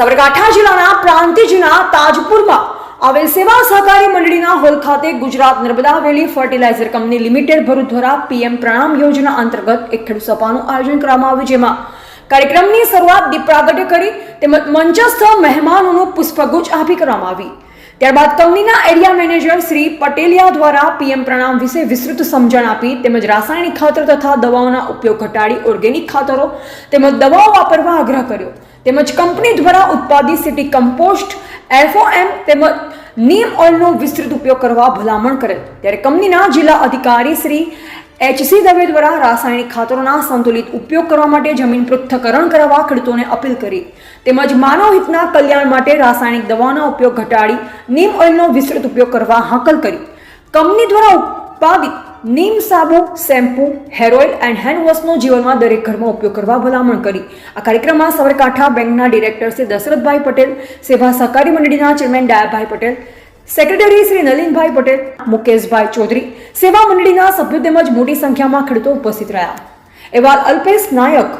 સાબરકાંઠા જિલ્લાના પ્રાંતિજના તાજપુરમાં આવેલ સેવા સહકારી મંડળીના હોલ ખાતે Gujarat Narmada valley fertilizer company limited Bharuch દ્વારા પીએમ પ્રણામ યોજના અંતર્ગત એક ખેડૂત સભાનું આયોજન કરવામાં આવ્યું, જેમાં કાર્યક્રમની શરૂઆત દીપ પ્રાગટ્ય કરી, તેમજ મંચસ્થ મહેમાનોનું પુષ્પગુચ્છ આપી કરવામાં આવી. ત્યારબાદ કંપનીના એરિયા મેનેજર શ્રી પટેલિયા દ્વારા પીએમ પ્રણામ વિશે વિસ્તૃત સમજણ આપી, તેમજ રાસાયણિક ખાતર તથા દવાઓના ઉપયોગ ઘટાડી ઓર્ગેનિક ખાતરો તેમજ દવાઓ વાપરવા આગ્રહ કર્યો. તેમજ કંપની દ્વારા ઉત્પાદિત સિટી કમ્પોસ્ટ, એફઓએમ તેમજ નીમ ઓઇલનો વિસ્તૃત ઉપયોગ કરવા ભલામણ કરેલ ત્યારે કંપનીના જિલ્લા અધિકારી શ્રી એચસી દવે દ્વારા રાસાયણિક ખાતરોના સંતુલિત ઉપયોગ કરવા માટે જમીન પૃથ્થકરણ કરવા ખેડૂતોને અપીલ કરી. તેમજ માનવ હિતના કલ્યાણ માટે રાસાયણિક દવાનો ઉપયોગ ઘટાડી, નીમ ઓઇલનો વિસ્તૃત ઉપયોગ કરવા હાકલ કરી. કંપની દ્વારા ઉત્પાદિત નીમ સાબુ, શેમ્પૂ, હેર ઓઇલ એન્ડ હેન્ડવોશનો જીવનમાં દરેક ઘરમાં ઉપયોગ કરવા ભલામણ કરી. આ કાર્યક્રમમાં સાબરકાંઠા બેંકના ડિરેક્ટર શ્રી દશરથભાઈ પટેલ, સેવા સહકારી મંડળીના ચેરમેન ડાયાભાઈ પટેલ, સેક્રેટરી શ્રી નલિનભાઈ પટેલ, મુકેશભાઈ ચૌધરી, સેવા મંડળીના સભ્યો તેમજ મોટી સંખ્યામાં ખેડૂતો ઉપસ્થિત રહ્યા. એવા અલ્પેશ નાયક